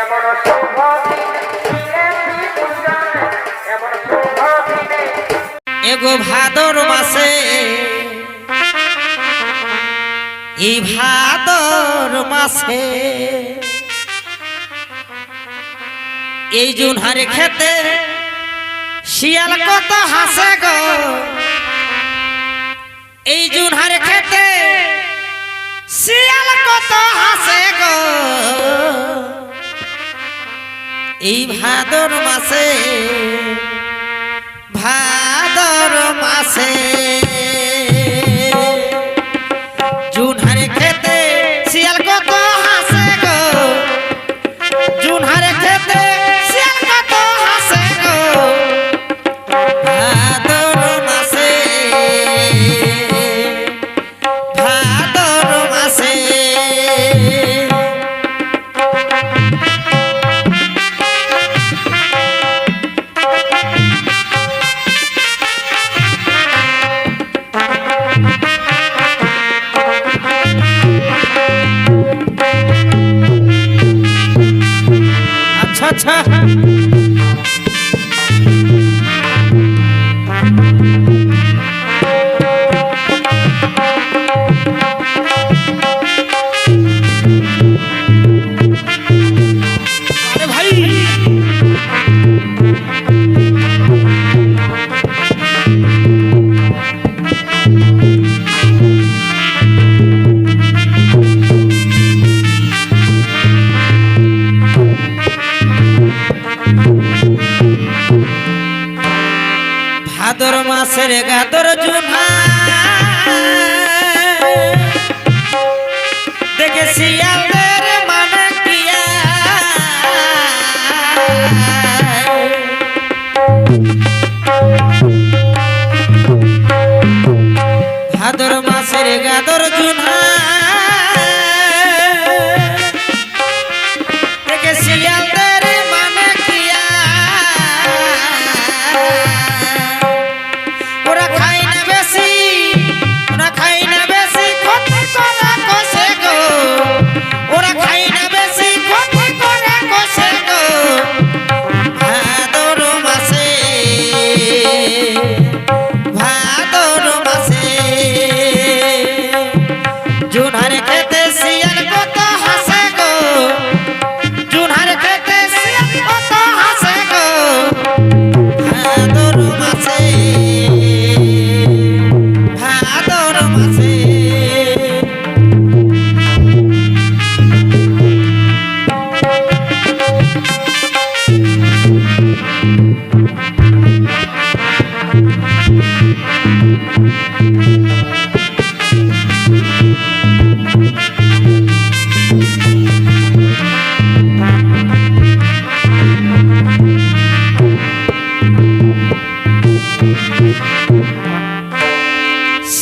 এমন শুভ এমন শুভ এগো ভাদর মাসে, এই ভাদর মাসে, এই জুন হারে খেতে শিয়াল কত হাসে গো। এই জুন হারে খেতে এই ভাদর মাসে cha cha ভাদর মাসের গাদর জুহা দেখেছি ভাদর মানে মাসের গাদর জুহা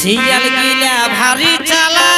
শিয়াল গিলা ভারী চালা।